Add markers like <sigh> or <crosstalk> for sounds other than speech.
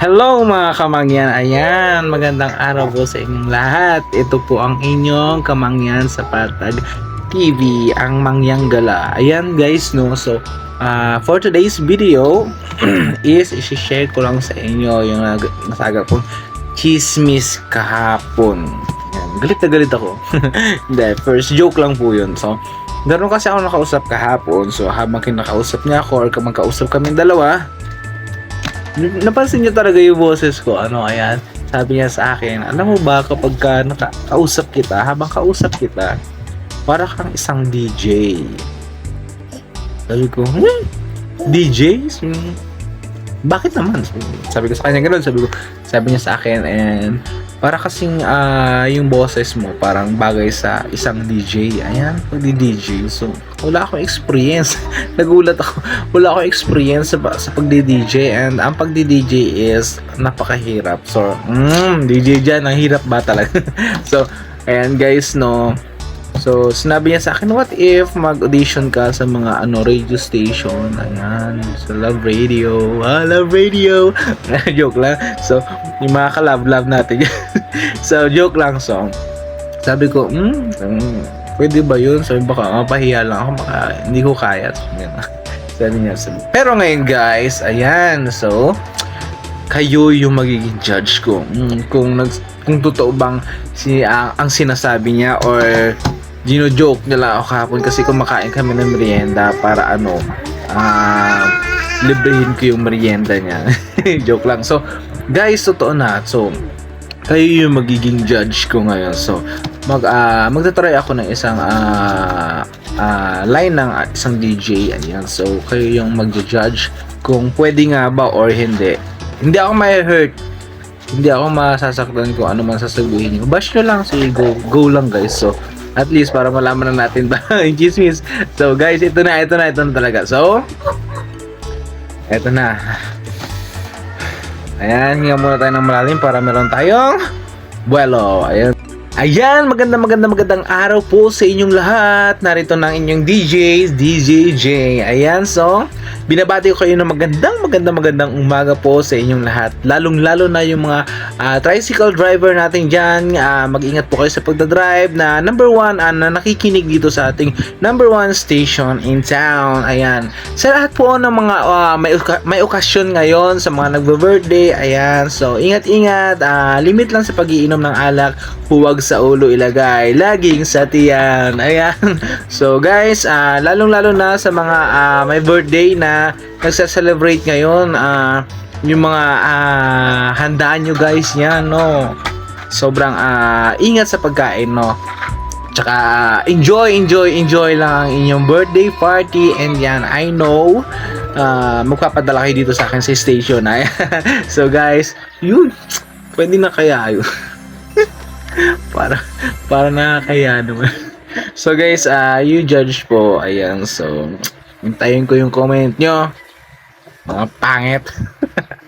Hello mga kamangyan, ayan, magandang araw po sa inyong lahat. Ito po ang inyong kamangyan sa Patag TV, ang Mangyang Gala. Ayan guys, no, so ah, for today's video <clears throat> is isi-share ko lang sa inyo yung nasaga kong chismis kahapon. Ayan, galit na galit ako. <laughs> Hindi, first joke lang po yun. So, Ganun kasi ako nakausap kahapon. So, habang kinakausap niya ako or magkausap kami dalawa, napansin niyo talaga yung boses ko. Ano, ayan. Sabi niya sa akin, alam mo ba kapag ka nakausap kita, habang kausap kita, para kang isang DJ. Sabi ko, hmm? DJ? Bakit naman? Sabi ko sa kanya ganun. Sabi ko, sabi niya sa akin, and para kasing ah, yung boses mo parang bagay sa isang DJ. Ayan, pag DJ. So, wala akong experience. <laughs> Nagulat ako. Wala akong experience sa, sa pagdi-DJ and ang pagdi-DJ is napakahirap. So, mm, DJ dyan, ang hirap ba talaga? <laughs> so, ayan guys, no. So, sinabi niya sa akin, what if mag-audition ka sa mga ano radio station? Ayan, sa Love Radio. Ah, Love Radio! <laughs> joke lang. So, yung mga ka-love-love natin. So, joke lang. So, sabi ko, hmm, hmm, pwede ba yun? Sabi baka mapahiya lang ako, baka hindi ko kaya. So. <laughs> Sabi niya, sabi. Pero ngayon guys, ayan, so, kayo yung magiging judge ko. Mm, kung nag kung totoo bang si ang, ang sinasabi niya or gino joke niya lang ako kahapon kasi kumakain kami ng merienda para ano ah librehin ko yung merienda niya. <laughs> joke lang. So, guys, totoo na. So, kayo yung magiging judge ko ngayon. So, mag ah magta-try ako ng isang ah ah, line ng isang DJ ayan. So, kayo yung magja-judge kung pwede nga ba or hindi. Hindi ako may hurt. Hindi ako masasaktan kung ano man sasabihin niyo. Bash nyo lang. Sige, go, go lang guys. So, at least para malaman na natin ba <laughs> yung chismis. So, guys, ito na, ito na, ito na talaga. So, ito na. Ayan, hinga muna tayo ng malalim para meron tayong buwelo. Ayan. Ayan, maganda maganda magandang araw po sa inyong lahat. Narito na ang inyong DJs, DJ J. Ayan, so binabati ko kayo ng magandang magandang magandang umaga po sa inyong lahat. Lalong lalo na yung mga ah, tricycle driver natin dyan. Ah, mag-ingat po kayo sa pagdadrive na number one ah, na nakikinig dito sa ating number one station in town. Ayan. Sa lahat po ng mga ah, may, may okasyon ngayon sa mga nagbe-birthday. Ayan. So, ingat-ingat. Ah, limit lang sa pag-iinom ng alak. Huwag sa ulo ilagay. Laging sa tiyan. Ayan. <laughs> So, guys, ah, lalong-lalo na sa mga ah, may birthday na nagsa-celebrate ngayon. Ah, yung mga ah, handaan nyo guys yan, no? Sobrang ah, ingat sa pagkain, no? Tsaka ah, enjoy, enjoy, enjoy lang ang inyong birthday party and yan, I know ah, magpapadala kayo dito sa akin sa station ay. <laughs> so guys, yun, pwede na kaya yun. <laughs> para para nakakaya naman. <laughs> so guys, ah you judge po. Ayan, so hintayin ko yung comment nyo. Mga pangit. <laughs>